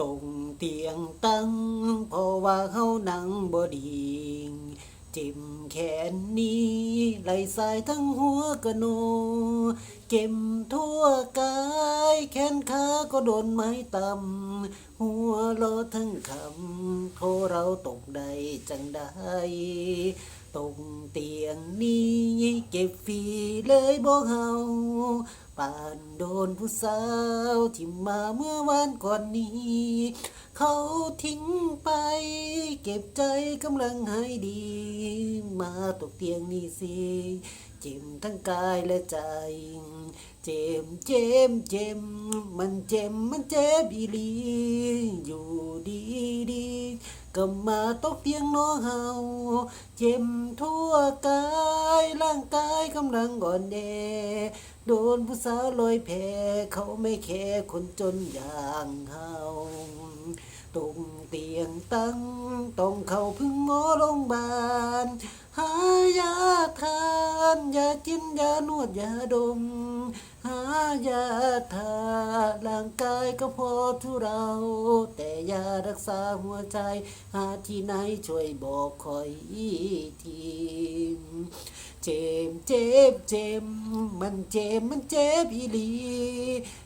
ตรงเตียงตั้งเพราะว่าเฮานั่งบ่ดีจิ้มแขนนี้ไหลสายทั้งหัวกะโนเก็มทั่วกาย แขนขาก็โดนไม้ตำหัวโลอทั้งคำโทเราตกใดจังได้ตรงเตียงนี้เก็บฟีเลยบ่เฮา ปานโดนผู้สาวที่มาเมื่อวานก่อนนี้ เขาทิ้งไป เก็บใจกำลังหายดี มาตกเตียงนี่สิเจ็บทั้งกายและใจ เจ็บเจ็บเจ็บมันเจ็บมันเจ็บอีลีอยู่ดีดีก็มาตกเตียงน้อเฮาเจ็บทั่วกาย ร่างกายกำลังอ่อนแอโดนผู้สาวลอยแพเขาไม่แค่คนจนอย่างเฮาตรงเตียงตั้งต้องเข้าพึ่งหมอโรงพยาบาลหายาทานยาจิ้นยานวดยาดม หายาทาร่างกายก็พอทุเรา แต่ยารักษาหัวใจ หาที่ไหนช่วยบอกคอยที เจ็บเจ็บเจ็บมันเจ็บมันเจ็บอีหลี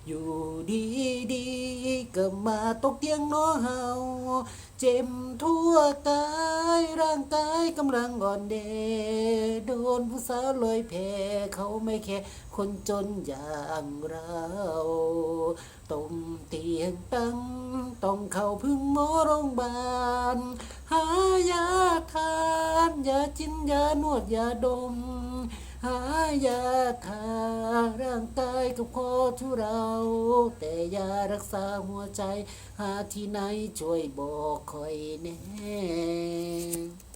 อยู่ดีดีๆก็มาตกเตียงน้อเฮาเจ็บทั่วกายร่างกายกำลังอ่อนแอโดนผู้สาวเลยแพเขาไม่แค่คนจนอย่างเราตรงเตียงตั้งต้องเข้าพึ่งหมอโรงพยาบาลหายาทา ยาจิ้นยานวดยาดม หายาทาร่างกายกับคอทุเรา แต่ยารักษาหัวใจ หาที่ไหนช่วยบอกคอยแน่